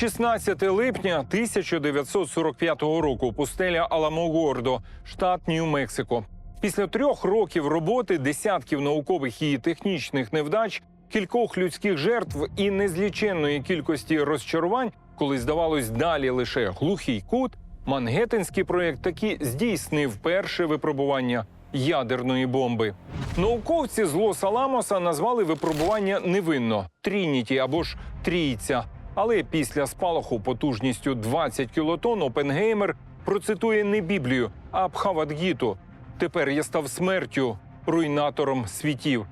16 липня 1945 року. Пустеля Аламогордо, штат Нью-Мексико. Після трьох років роботи, десятків наукових і технічних невдач, кількох людських жертв і незліченної кількості розчарувань, коли здавалось далі лише глухий кут, Мангеттенський проєкт таки здійснив перше випробування ядерної бомби. Науковці з Лос-Аламоса назвали випробування невинно Трініті або ж Трійця. Але після спалаху потужністю 20 кілотон Опенгеймер процитує не Біблію, а Бхавадгіту. Тепер я став смертю, руйнатором світів.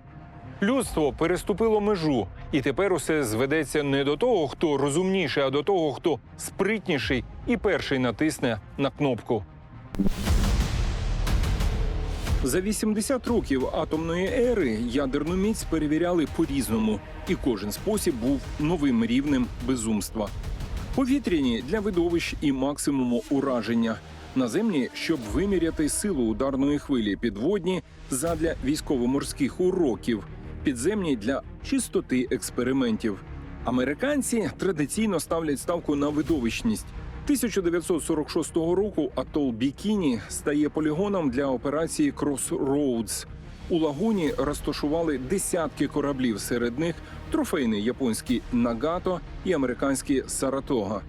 Людство переступило межу, і тепер усе зведеться не до того, хто розумніший, а до того, хто спритніший і перший натисне на кнопку. За 80 років атомної ери ядерну міць перевіряли по-різному, і кожен спосіб був новим рівнем безумства. Повітряні для видовищ і максимуму ураження. Наземні, щоб виміряти силу ударної хвилі, підводні задля військово-морських уроків, підземні для чистоти експериментів. Американці традиційно ставлять ставку на видовищність. 1946 року атол Бікіні стає полігоном для операції Crossroads. У лагуні розташували десятки кораблів, серед них трофейний японський Нагато і американський Саратога.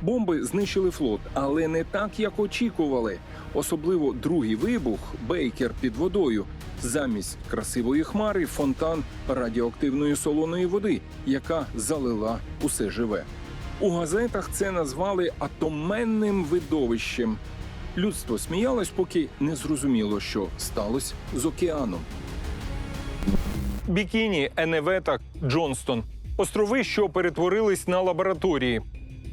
Бомби знищили флот, але не так, як очікували. Особливо другий вибух Бейкер під водою. Замість красивої хмари фонтан радіоактивної солоної води, яка залила усе живе. У газетах це назвали атоменним видовищем. Людство сміялось, поки не зрозуміло, що сталося з океаном. Бікіні, Еневета, Джонстон острови, що перетворились на лабораторії.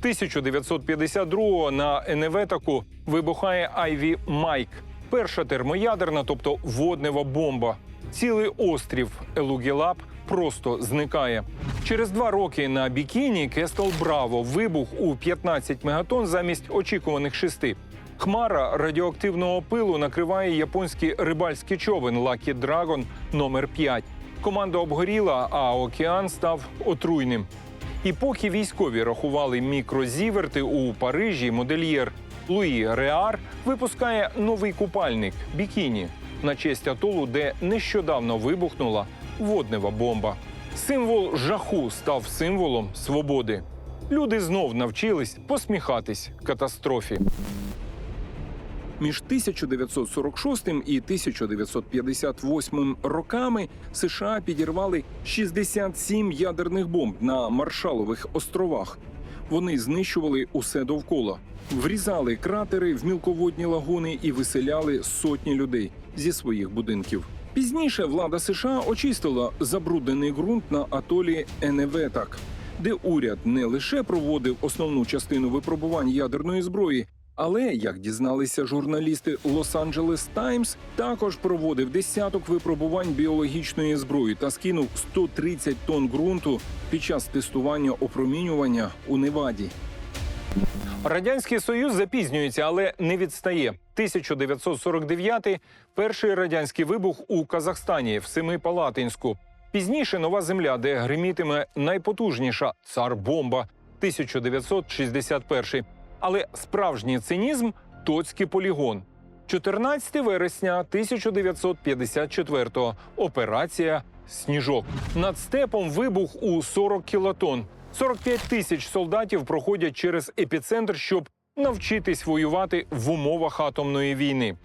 1952-го на Еневетаку вибухає Айві Майк, перша термоядерна, тобто воднева бомба. Цілий острів Елугілап просто зникає. Через два роки на бікіні Кестел Браво вибух у 15 мегатон замість очікуваних шести. Хмара радіоактивного пилу накриває японський рибальський човен Лакі Драгон номер 5 Команда обгоріла, а океан став отруйним. І поки військові рахували мікрозіверти у Парижі, модельєр Луї Реар випускає новий купальник бікіні на честь атолу, де нещодавно вибухнула воднева бомба. Символ жаху став символом свободи. Люди знов навчились посміхатись катастрофі. Між 1946 і 1958 роками США підірвали 67 ядерних бомб на Маршалових островах. Вони знищували усе довкола, врізали кратери в мілководні лагуни і виселяли сотні людей зі своїх будинків. Пізніше влада США очистила забруднений ґрунт на атолі Еневетак, де уряд не лише проводив основну частину випробувань ядерної зброї, але, як дізналися журналісти Лос-Анджелес Таймс, також проводив десяток випробувань біологічної зброї та скинув 130 тонн ґрунту під час тестування опромінювання у Неваді. Радянський Союз запізнюється, але не відстає. 1949 – перший радянський вибух у Казахстані в Семипалатинську. Пізніше нова земля, де гримітиме найпотужніша цар-бомба 1961. Але справжній цинізм Тоцький полігон. 14 вересня 1954-го. Операція Сніжок. Над степом вибух у 40 кілотон. 45 тисяч солдатів проходять через епіцентр, щоб навчитись воювати в умовах атомної війни.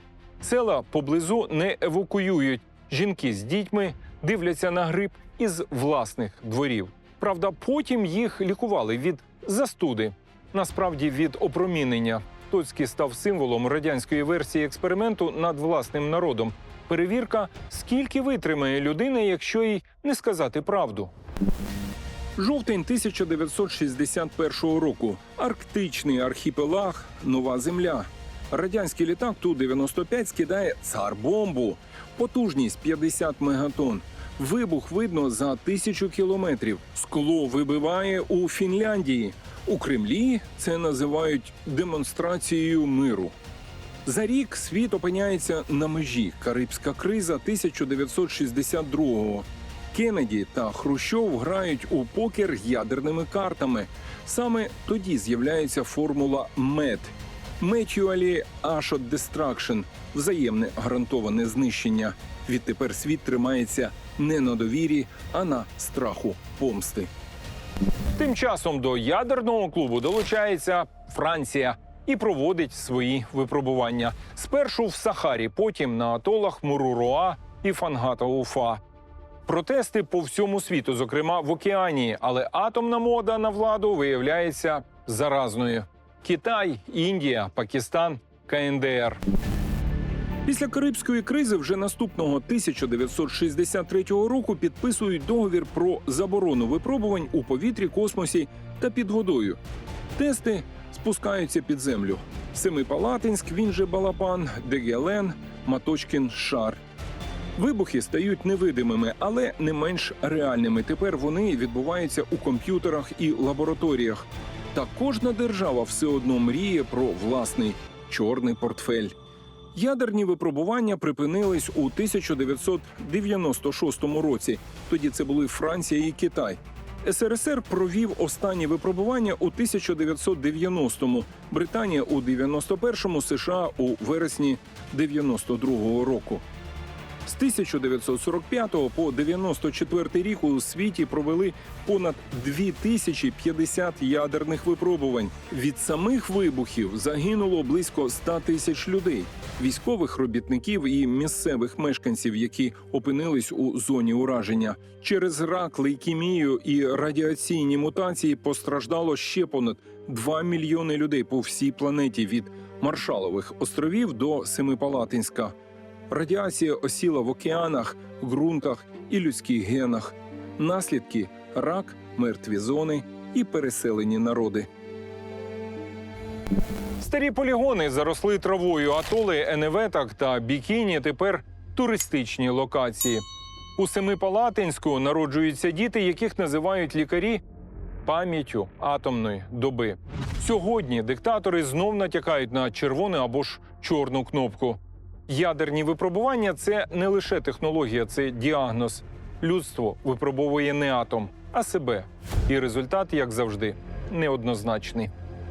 Села поблизу не евакуюють. Жінки з дітьми дивляться на гриб із власних дворів. Правда, потім їх лікували від застуди. Насправді від опромінення. Тоцький став символом радянської версії експерименту над власним народом. Перевірка, скільки витримає людина, якщо їй не сказати правду. Жовтень 1961 року. Арктичний архіпелаг, нова земля. Радянський літак Ту-95 скидає цар-бомбу. Потужність 50 мегатон. Вибух видно за тисячу кілометрів. Скло вибиває у Фінляндії. У Кремлі це називають демонстрацією миру. За рік світ опиняється на межі Карибська криза 1962-го. Кеннеді та Хрущов грають у покер ядерними картами. Саме тоді з'являється формула МЕД Mutually Assured Destruction – взаємне гарантоване знищення. Відтепер світ тримається не на довірі, а на страху помсти. Тим часом до ядерного клубу долучається Франція і проводить свої випробування. Спершу в Сахарі, потім на атолах Муруроа і Фангата Уфа. Протести по всьому світу, зокрема в океанії, але атомна мода на владу виявляється заразною. Китай, Індія, Пакистан, КНДР. Після Карибської кризи вже наступного 1963 року підписують договір про заборону випробувань у повітрі, космосі та під водою. Тести спускаються під землю. Семипалатинськ, він же Балапан, Дегелен, Маточкін, Шар. Вибухи стають невидимими, але не менш реальними. Тепер вони відбуваються у комп'ютерах і лабораторіях. Та кожна держава все одно мріє про власний чорний портфель. Ядерні випробування припинились у 1996 році. Тоді це були Франція і Китай. СРСР провів останні випробування у 1990-му, Британія у 91-му, США у вересні 92-го року. З 1945 по 94 рік у світі провели понад 2050 ядерних випробувань. Від самих вибухів загинуло близько 100 тисяч людей, військових робітників і місцевих мешканців, які опинились у зоні ураження. Через рак, лейкемію і радіаційні мутації постраждало ще понад 2 мільйони людей по всій планеті від Маршалових островів до Семипалатинська. Радіація осіла в океанах, ґрунтах і людських генах. Наслідки рак, мертві зони і переселені народи. Старі полігони заросли травою, атоли, еневетак та бікіні тепер туристичні локації. У Семипалатинську народжуються діти, яких називають лікарі пам'яттю атомної доби. Сьогодні диктатори знов натякають на червону або ж чорну кнопку. Ядерні випробування це не лише технологія, це діагноз. Людство випробовує не атом, а себе. І результат, як завжди, неоднозначний.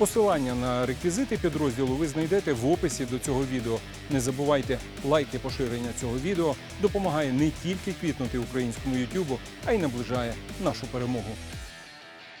Посилання на реквізити підрозділу ви знайдете в описі до цього відео. Не забувайте, лайки поширення цього відео допомагає не тільки квітнути українському ютюбу, а й наближає нашу перемогу.